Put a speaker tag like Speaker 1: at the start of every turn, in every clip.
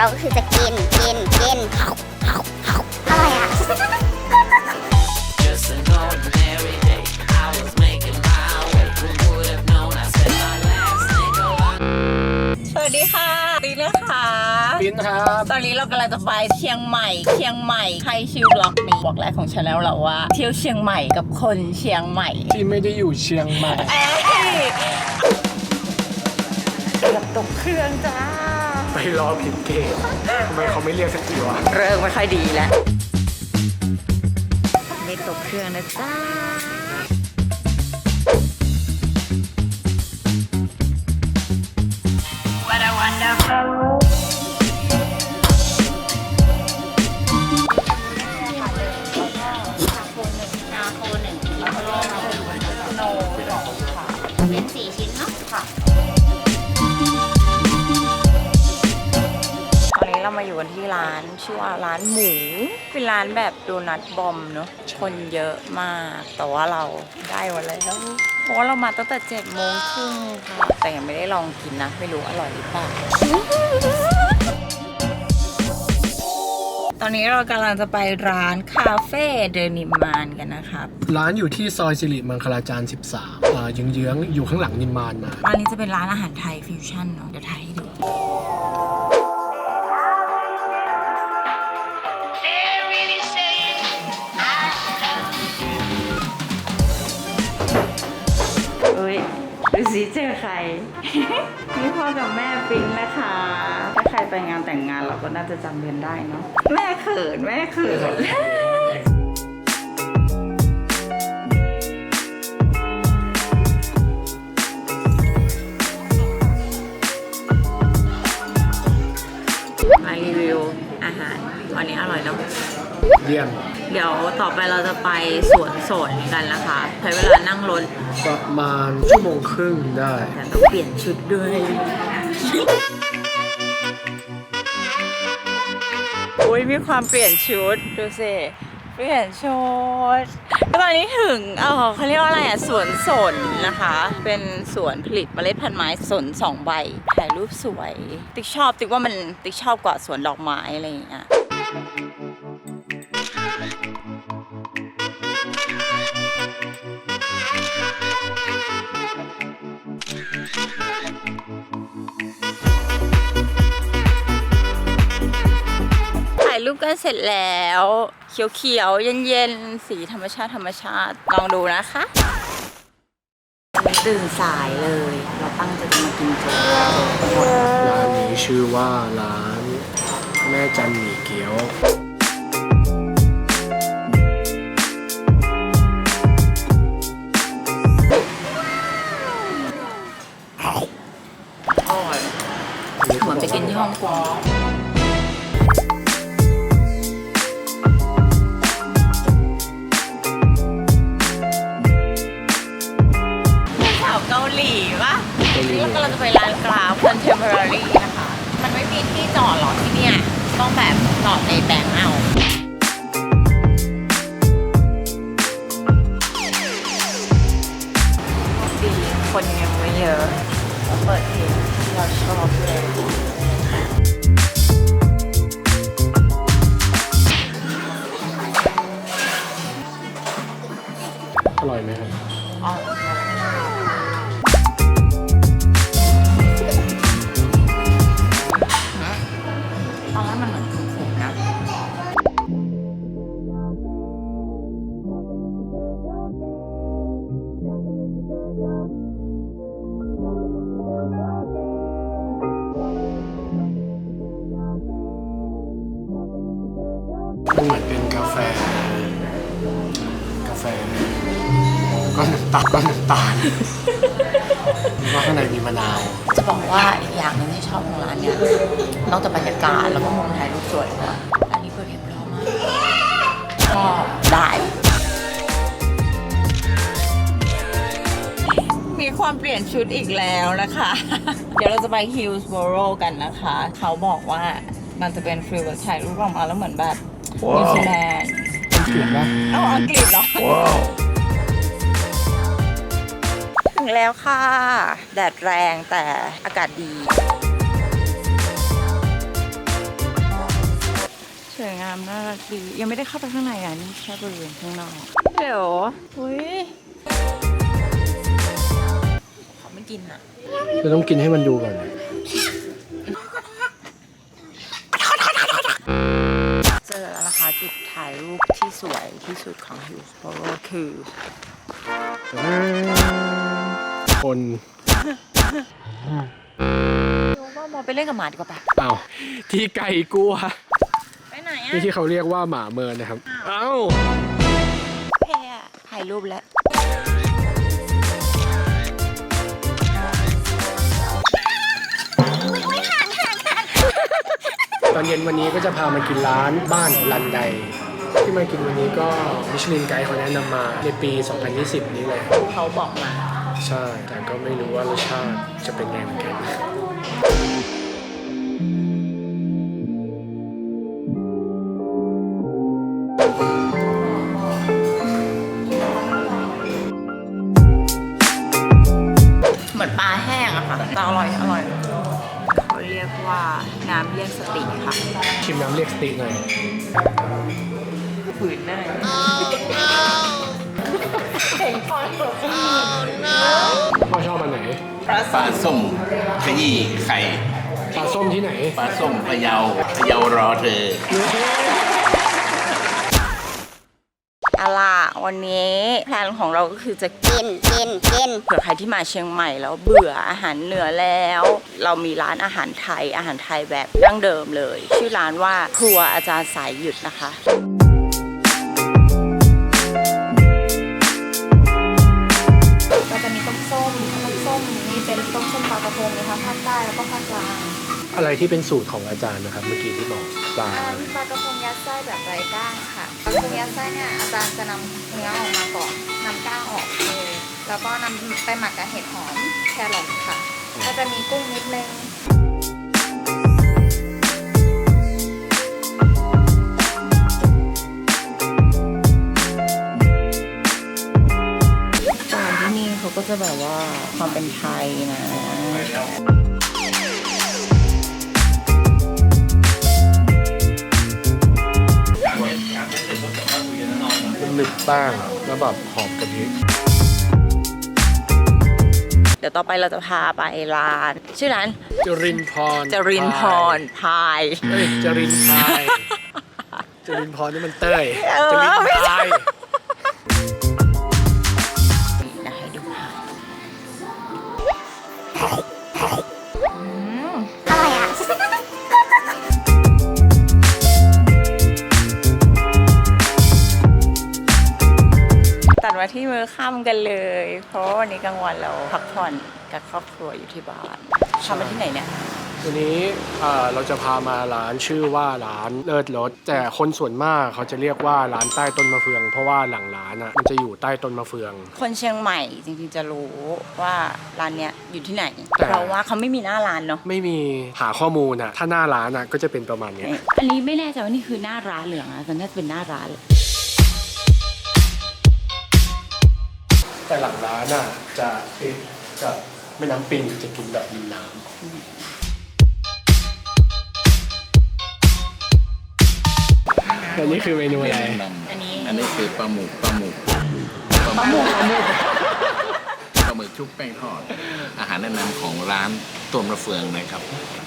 Speaker 1: เราก็คือจะกินกินกินอะไรอะ
Speaker 2: Just an ordinary day. I was making my way. Who would have known I said my last name?
Speaker 3: สวัสดีค่ะตีนะคะ
Speaker 4: ปินครับ
Speaker 3: ตอนนี้เรากำลังจะไปเชียงใหม่ เชียงใหม่ใครชื่อบล็อกนี้บอกแรกของชาแนลเราว่า เที่ยวเชียงใหม่กับคนเชียงใหม่
Speaker 4: ที่ไม่ได้อยู่เชียงใหม่
Speaker 3: เอ้ยเกือบตกเครื่องจ้า
Speaker 4: ไปรอผิดเกตทำไมเขาไม่เรียกสักทีวะ
Speaker 3: เริ่มไม่ค่อยดีแล้ว ไม่ตกเครื่องนะจ้า What a wonderful
Speaker 1: น กัน
Speaker 3: ที่ร้านชื่อว่าร้านหมูเป็นร้านแบบโดนัทบอมเนาะคนเยอะมาก แต่ว่าเราได้หมดแล้วเพราะว่าเรามาตั้งแต่เจ็ดโมงครึ่งค่ะแต่ยังไม่ได้ลองกินนะไม่รู้อร่อยหรือเปล่าตอนนี้เรากำลังจะไปร้านคาเฟ่เดนิมานกันนะครับ
Speaker 4: ร้านอยู่ที่ซอยสิริมังคลาจารย์ 13อ่าเยื้องๆอยู่ข้างหลังนิมมานมา
Speaker 3: ร้านนี้จะเป็นร้านอาหารไทยฟิวชั่นเนาะเดี๋ยวถ่ายให้ดู อ้ยดูสิเจอใคร นี่พ่อกับแม่ปิ๊งนะคะ ถ้าใครไปงานแต่งงานเราก็น่าจะจำเรียนได้เนาะ แม่เขินแม่เขิน เยี่
Speaker 4: ยม
Speaker 3: เดี๋ยวต่อไปเราจะไปสวนสนกันนะคะ ใช้เวลานั่งรถ
Speaker 4: ประมาณชั่วโมงครึ่งได้
Speaker 3: แต่ต้องเปลี่ยนชุดด้วยอุ้ยมีความเปลี่ยนชุด ดูสิเปลี่ยนชุดก็ตอนนี้ถึงเออเขาเรียกว่าอะไรอะสวนสนนะคะ เป็นสวนผลิตเมล็ดพันธุ์ไม้สนสองใบถ่ายรูปสวย ติ๊กชอบติ๊กว่ามันติ๊กชอบกว่าสวนดอกไม้อะไรอย่างเงี้ยายรูปกันเสร็จแล้ว เขียวๆ เย็นๆ สีธรรมชาติธรรมชาติ ลองดูนะคะตื่นสายเลยเราตั้งใจจะมากินโจ๊ก
Speaker 4: ร้านนี้ชื่อว่าร้านแม่จันหมี่เกี๊ยว
Speaker 3: เหมือนไปกินที่ฮ่องกง เกาหลีนี่เรากำลังจะไปร้านกราฟ contemporary นะคะ มันไม่มีที่จอดหรอที่เนี่ย ต้องแบบจอดในแบงค์เอาดีคนยังไม่เยอะเราเปิดเพลงที่เราชอบเลย
Speaker 4: อร่อยไหมครับ
Speaker 3: อ๋อ ก็น้ำ
Speaker 4: ตาลก็น้ำตาลแล้วก็ข้างในมีมะนาว
Speaker 3: จะบอกว่าอีกอย่างหนึงที่ชอบของร้านเนี่ยนอกจากบรรยากาศแล้วก็มุมถ่ายรูปสวยแล้วอันนี้ก็เรียบร้อยมากชอบได้มีความเปลี่ยนชุดอีกแล้วนะคะ เดี๋ยวเราจะไป Hillsborough กันนะคะ เขาบอกว่ามันจะเป็นฟิลแบบถ่ายรูปออกมาแล้วเหมือนแบบนิวซีแลนด์
Speaker 4: เกลียดปะ
Speaker 3: เอาอังกฤษเหรอถึง แล้วค่ะ แดดแรงแต่อากาศดีำน่ารักดียังไม่ได้เข้าไปข้างในอะนี่แค่บริเวณข้างนอกเดี๋ยวอุ้ยขอไม่กินอะ
Speaker 4: จะต้องกินให้มันดูก่อน
Speaker 3: เจอแล้วนะคะจุดถ่ายรูปที่สวยที่สุดของฮิลส์โบโรคือ
Speaker 4: คน
Speaker 3: รู้ว่าโมไปเล่นกับหมาดีกว่าปะ
Speaker 4: อ้าวที่ไก่กลัว
Speaker 3: ไปไหนอะ
Speaker 4: นี่ที่เขาเรียกว่าหมาเมินนะครับ เอ้า
Speaker 3: แพ้อะถ่ายรูปแล้ว
Speaker 4: ตอนเย็นวันนี้ก็จะพามากินร้านบ้านลันได ที่มากินวันนี้ก็มิชลินไกด์เขาแนะนำมาในปี 2020 นี้เลย
Speaker 3: เขาบอกมา
Speaker 4: ใช่ แต่ก็ไม่รู้ว่ารสชาติจะเป็นไงเหมือนกัน พ่อชอบอันไหน
Speaker 5: ปลาส้มขยี้ไข่
Speaker 4: ปลาส้มที่ไหน
Speaker 5: ปลาส้มพะเยาพะเยารอเธอ
Speaker 3: เอาล่ะวันนี้แพลนของเราก็คือจะกินกินกินเผื่อใครที่มาเชียงใหม่แล้วเบื่ออาหารเหนือแล้ว เรามีร้านอาหารไทยอาหารไทยแบบดั้งเดิมเลย ชื่อร้านว่าครัวอาจารย์สายหยุดนะคะ
Speaker 1: มส้มนี่เป็นต้มส้มปลากระพงนะคะภาคใต้แล้วก็ภาคกลาง
Speaker 4: อะไรที่เป็นสูตรของอาจารย์นะครับ เมื่อกี้ที่บอกปลา
Speaker 1: อ่า
Speaker 4: อะไร
Speaker 1: ปลากระพงยัดไส้แบบไร้ก้างค่ะปลากระพงยัดไส้เนี่ยอาจารย์จะนำเนื้อออกมาก่อนนำก้างออกเลยแล้วก็นำไปหมักกับเห็ดหอมแครอทค่ะ ก็จะมีกุ้งนิดนึง
Speaker 3: เขาก็จะแบบว่าความเป็นไทยนะ
Speaker 4: หนึบๆบ้างแล้วแบบหอมกะทิ
Speaker 3: เดี๋ยวต่อไปเราจะพาไปร้าน ชื่อร้าน
Speaker 4: จรินพร
Speaker 3: จรินพรพาย
Speaker 4: เอ้ยจรินพายจรินพรนี่มันเต้ย
Speaker 3: เออ
Speaker 4: จริน
Speaker 3: ไม่ใช่
Speaker 4: พาย
Speaker 3: อค่ำกันเลย เพราะว่าวันนี้กลางวันเราพักผ่อนกับครอบครัวอยู่ที่บ้านทำมาที่ไหนเนี่ย
Speaker 4: วันนี้เอ่อเราจะพามาร้านชื่อว่าร้านเลิศรสแต่คนส่วนมากเขาจะเรียกว่าร้านใต้ต้นมะเฟือง เพราะว่าหลังร้านอะมันจะอยู่ใต้ต้นมะเฟือง
Speaker 3: คนเชียงใหม่จริงๆจะรู้ว่าร้านเนี้ยอยู่ที่ไหน
Speaker 4: แต่
Speaker 3: เพราะว่าเขาไม่มีหน้าร้านเนาะ
Speaker 4: ไม่มีหาข้อมูลอะถ้าหน้าร้านอะก็จะเป็นประมาณเนี้ย
Speaker 3: อันนี้ไม่แน่ใจว่านี่คือหน้าร้านเหลืองอะแต่น่าจะเป็นหน้าร้านเลย
Speaker 4: แต่หลังร้านอะจะติดกับแม่น้ำปิงจะกินแบบริมน้ำอันนี้คือเมนูอะไร
Speaker 3: อันนี้
Speaker 5: อันนี้คือปลาหมึกปลาหมึกปลาหมึกปลาหมึกปลาหมึกชุบแป้งทอด อาหารแนะนำของร้านต้มมะเฟืองนะครับ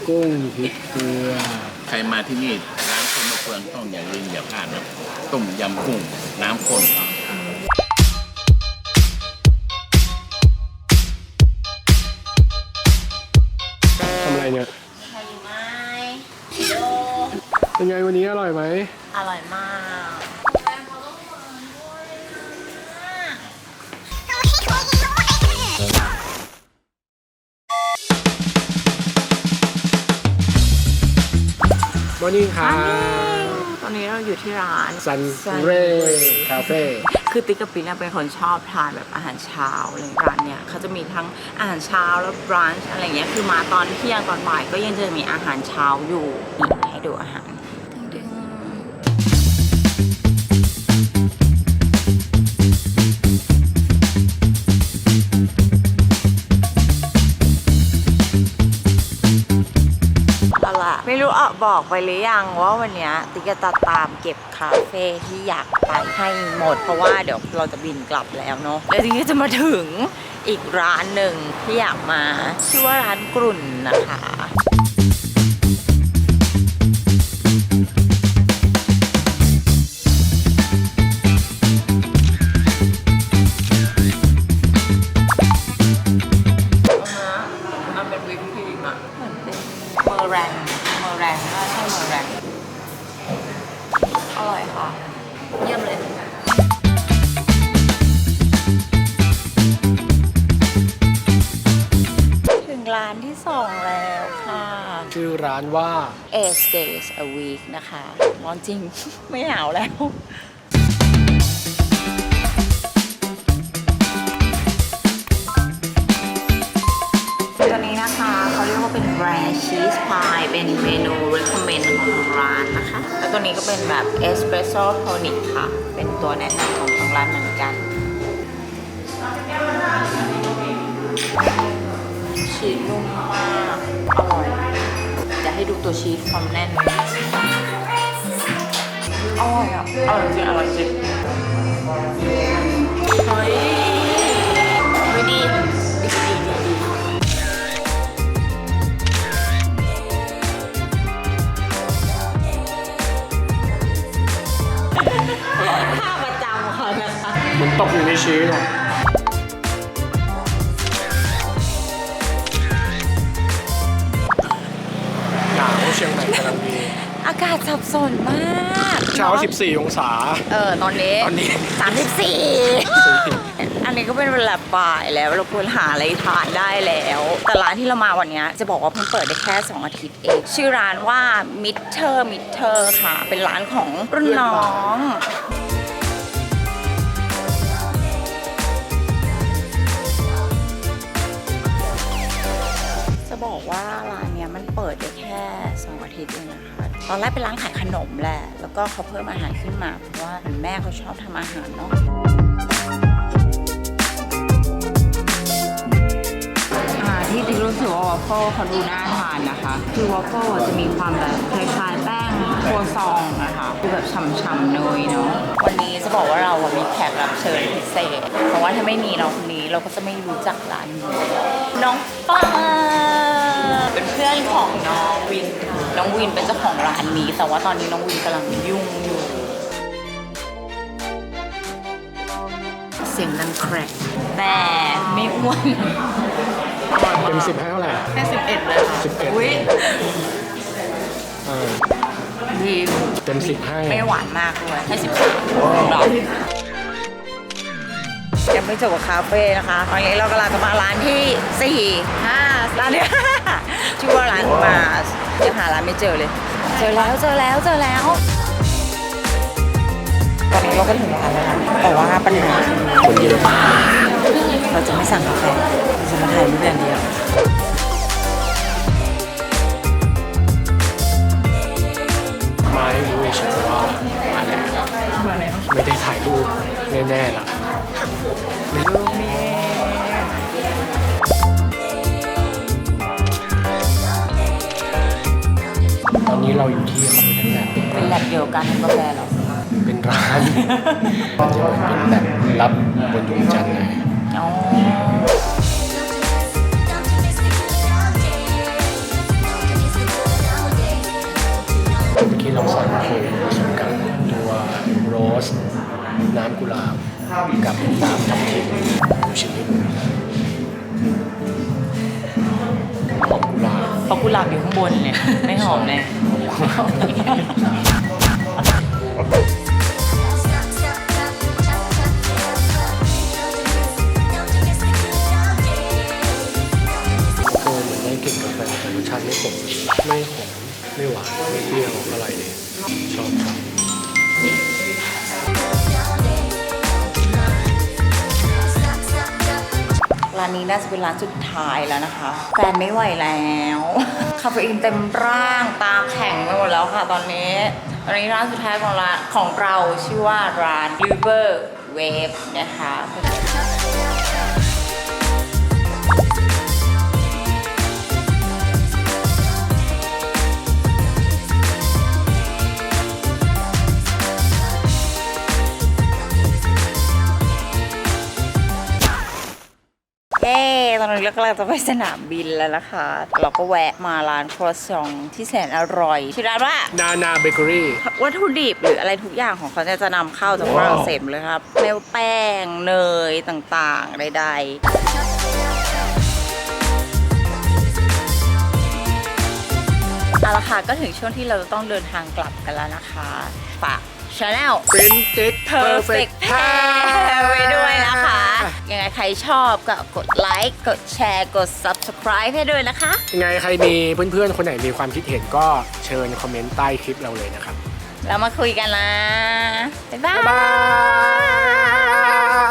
Speaker 4: กุ้งพริกเกลือ
Speaker 5: ใครมาที่นี่ร้านต้มมะเฟืองต้องอย่าลืมอย่าพลาดนะต้มยำกุ้งน้ำข้น
Speaker 4: เนี่ย
Speaker 3: ไข่ไม้โด
Speaker 4: เป็นไงวันนี้อร่อยไหม
Speaker 3: อร่อยมาก
Speaker 4: มอร์นิ่งค่ะ
Speaker 3: ตอนนี้เราอยู่ที่ร้าน
Speaker 4: ซัน
Speaker 3: Sun
Speaker 4: เร่คาเฟ่
Speaker 3: คือติ๊กกับปิ๊กเนี่ยเป็นคนชอบทานแบบอาหารเช้าอะไรร้านเนี่ยเขาจะมีทั้งอาหารเช้าแล้วบรันช์อะไรเงี้ยคือมาตอนเที่ยงตอนบ่ายก็ยังจะมีอาหารเช้าอยู่นี่ให้ดูอาหาร ไม่รู้ออบอกไปหรือยังว่าวันนี้ติ๊กจะตามเก็บคาเฟ่ที่อยากไปให้หมด เพราะว่าเดี๋ยวเราจะบินกลับแล้วเนาะแล้วติ๊กจะมาถึงอีกร้านหนึ่งที่อยากมา ชื่อว่าร้านกลุ่นนะคะ ร้านว่า Eight Days a Week นะคะร้อนจริง ไม่หนาวแล้ว ตัวนี้นะคะเขาเรียกว่าเป็นแรชีสพายเป็นเมนู recommend ของร้านนะคะ แล้วตัวนี้ก็เป็นแบบเอสเปรสโซ่โทนิกค่ะ เป็นตัวแนะนำของทางร้านเหมือนกันชีสนุ่มมาก อร่อยจะ ให้ดูตัวชีสความแน่น อร่อยอะ อร่อยจริงอร่อยจริงเฮ้ยเฮ้ยดีดีดีดีดีท่าประจำค่ะนะคะ
Speaker 4: เหมันตกอยู่ในชีสอะ ช้า 14 องศา
Speaker 3: เออตอนนี้
Speaker 4: ตอนนี้
Speaker 3: 34อันนี้ก็เป็นเวลาบ่ายแล้วเราควรหาอะไรทานได้แล้ว แต่ร้านที่เรามาวันเนี้ยจะบอกว่าเพิ่งเปิดได้แค่ 2 อาทิตย์เอง ชื่อร้านว่า Mitter Mitter ค่ะ เป็นร้านของรุ่นน้อง จะบอกว่าร้านเนี้ยมันเปิดได้แค่ 2 อาทิตย์เองนะคะ ตอนแรกเป็นร้านขายขนมแหละ แล้วก็เขาเพิ่มอาหารขึ้นมา เพราะว่าเหมือนแม่เขาชอบทำอาหารเนาะอ่าที่ติ๊กรู้สึกว่าวอฟเฟิลเขาดูน่าทานนะคะ คือวอฟเฟิลอะจะมีความแบบคล้ายๆแป้งครัวซองนะคะคือแบบฉ่ำๆเนยเนาะวันนี้จะบอกว่าเราอะมีแขกรับเชิญพิเศษ เพราะว่าถ้าไม่มีน้องคนนี้เราก็จะไม่รู้จักร้านนี้น้องป้าเป็นเพื่อนของน้องวินค่ะ น้องวินเป็นเจ้าของร้านนี้ แต่ว่าตอนนี้น้องวินกำลังยุ่งอยู่ เสียงดังแครกแต่ไม่อ้วน
Speaker 4: เต็ม10ให้เท่าไหร่
Speaker 3: แค่สิบเอ็ดเลยค่ะ
Speaker 4: 11
Speaker 3: อุ้ย
Speaker 4: เออ
Speaker 3: ดี
Speaker 4: เต็ม10ให้
Speaker 3: ไม่หวานมากด้วยให้สิบสามหรอยังไม่จบกับคาเฟ่นะคะ ตอนนี้เรากำลังจะมาร้านที่สี่ห้าร้านที่ห้าชื่อว่าร้านมาส ยังหาร้านไม่เจอเลย เจอแล้วเจอแล้วเจอแล้ว ตอนนี้เราก็ถึงร้านแล้วนะแต่ว่าปัญหาคือคนเยอะ
Speaker 4: นนี้น่าจะเป็นร้านสุ
Speaker 3: ดท้ายแล้วนะคะ แฟนไม่ไหวแล้ว คาเฟอีนเต็มร่างตาแข็งไปหมดแล้วค่ะตอนนี้ ตอนนี้ร้านสุดท้ายของร้านของเราชื่อว่าร้าน River Wave นะคะ ตอนนี้เรากำลังจะไปสนามบินแล้วนะคะ เราก็แวะมาร้านครัวซองที่แสนอร่อยชื่อร้านว่า
Speaker 4: นานาเบเกอรี่
Speaker 3: วัตถุดิบหรืออะไรทุกอย่างของเขาเนี่ยจะนำเข้าจากฝรั่งเศสหมดเลยครับเมลแป้งเนยต่างๆใดๆ เอาละค่ะก็ถึงช่วงที่เราจะต้องเดินทางกลับกันแล้วนะคะ ฝาก ช anel
Speaker 4: Printed
Speaker 3: Perfect
Speaker 4: Perfect
Speaker 3: Pair ไว้ด้วยนะคะ ยังไงใครชอบก็กดไลค์ กดแชร์ กด subscribe ให้ด้วยนะคะ
Speaker 4: ยังไงใครมีเพื่อนๆ คนไหนมีความคิดเห็นก็เชิญคอมเมนต์ใต้คลิปเราเลยนะครับ
Speaker 3: แล้วมาคุยกันนะ บ๊ายบา
Speaker 4: บ๊ายบาย
Speaker 3: ย